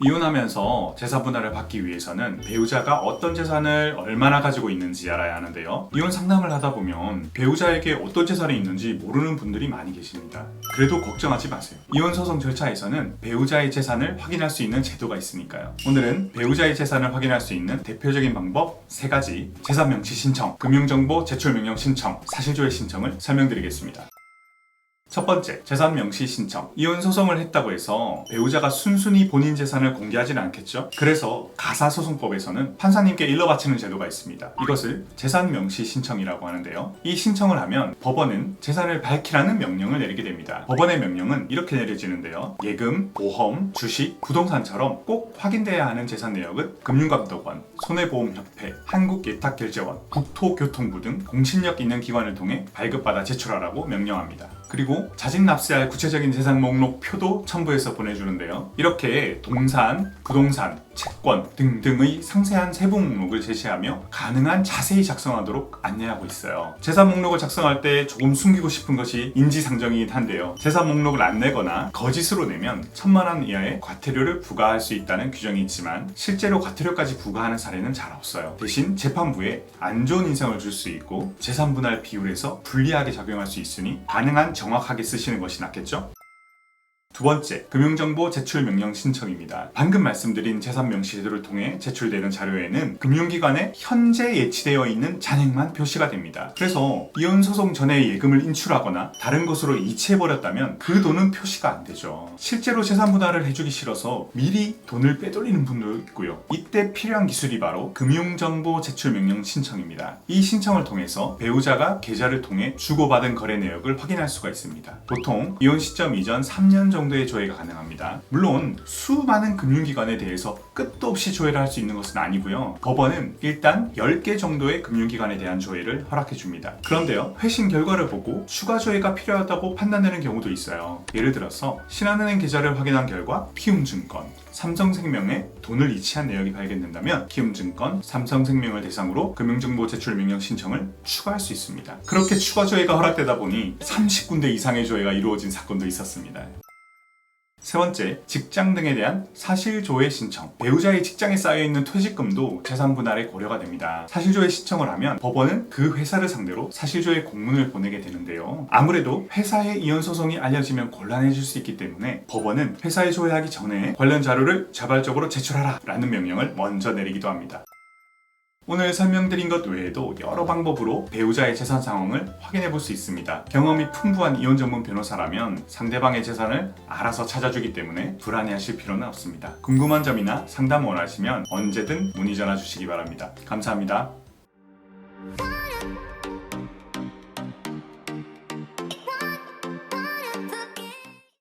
이혼하면서 재산 분할을 받기 위해서는 배우자가 어떤 재산을 얼마나 가지고 있는지 알아야 하는데요. 이혼 상담을 하다 보면 배우자에게 어떤 재산이 있는지 모르는 분들이 많이 계십니다. 그래도 걱정하지 마세요. 이혼 소송 절차에서는 배우자의 재산을 확인할 수 있는 제도가 있으니까요. 오늘은 배우자의 재산을 확인할 수 있는 대표적인 방법 세 가지 재산 명시 신청, 금융정보 제출 명령 신청, 사실조회 신청을 설명드리겠습니다. 첫 번째, 재산 명시 신청. 이혼 소송을 했다고 해서 배우자가 순순히 본인 재산을 공개하지는 않겠죠? 그래서 가사소송법에서는 판사님께 일러 바치는 제도가 있습니다. 이것을 재산 명시 신청이라고 하는데요. 이 신청을 하면 법원은 재산을 밝히라는 명령을 내리게 됩니다. 법원의 명령은 이렇게 내려지는데요. 예금, 보험, 주식, 부동산처럼 꼭 확인돼야 하는 재산 내역은 금융감독원, 손해보험협회, 한국예탁결제원, 국토교통부 등 공신력 있는 기관을 통해 발급받아 제출하라고 명령합니다. 그리고 자진 납세할 구체적인 재산 목록 표도 첨부해서 보내주는데요. 이렇게 동산, 부동산, 채권 등등의 상세한 세부 목록을 제시하며 가능한 자세히 작성하도록 안내하고 있어요. 재산 목록을 작성할 때 조금 숨기고 싶은 것이 인지상정이긴 한데요. 재산 목록을 안 내거나 거짓으로 내면 천만 원 이하의 과태료를 부과할 수 있다는 규정이 있지만 실제로 과태료까지 부과하는 사례는 잘 없어요. 대신 재판부에 안 좋은 인상을 줄 수 있고 재산 분할 비율에서 불리하게 작용할 수 있으니 가능한 정확하게 쓰시는 것이 낫겠죠? 두 번째, 금융정보 제출 명령 신청입니다. 방금 말씀드린 재산 명시 제도를 통해 제출되는 자료에는 금융기관에 현재 예치되어 있는 잔액만 표시가 됩니다. 그래서 이혼 소송 전에 예금을 인출하거나 다른 것으로 이체해버렸다면 그 돈은 표시가 안 되죠. 실제로 재산 분할을 해주기 싫어서 미리 돈을 빼돌리는 분도 있고요. 이때 필요한 기술이 바로 금융정보 제출 명령 신청입니다. 이 신청을 통해서 배우자가 계좌를 통해 주고받은 거래 내역을 확인할 수가 있습니다. 보통 이혼 시점 이전 3년 정도의 조회가 가능합니다. 물론 수많은 금융기관에 대해서 끝도 없이 조회를 할 수 있는 것은 아니고요. 법원은 일단 10개 정도의 금융기관에 대한 조회를 허락해 줍니다. 그런데요, 회신 결과를 보고 추가 조회가 필요하다고 판단되는 경우도 있어요. 예를 들어서 신한은행 계좌를 확인한 결과 키움증권, 삼성생명에 돈을 이체한 내역이 발견된다면 키움증권, 삼성생명을 대상으로 금융정보 제출 명령 신청을 추가할 수 있습니다. 그렇게 추가 조회가 허락되다 보니 30군데 이상의 조회가 이루어진 사건도 있었습니다. 세 번째, 직장 등에 대한 사실조회 신청. 배우자의 직장에 쌓여있는 퇴직금도 재산 분할에 고려가 됩니다. 사실조회 신청을 하면 법원은 그 회사를 상대로 사실조회 공문을 보내게 되는데요. 아무래도 회사의 이혼 소송이 알려지면 곤란해질 수 있기 때문에 법원은 회사에 조회하기 전에 관련 자료를 자발적으로 제출하라 라는 명령을 먼저 내리기도 합니다. 오늘 설명드린 것 외에도 여러 방법으로 배우자의 재산 상황을 확인해 볼 수 있습니다. 경험이 풍부한 이혼 전문 변호사라면 상대방의 재산을 알아서 찾아주기 때문에 불안해하실 필요는 없습니다. 궁금한 점이나 상담 원하시면 언제든 문의 전화 주시기 바랍니다. 감사합니다.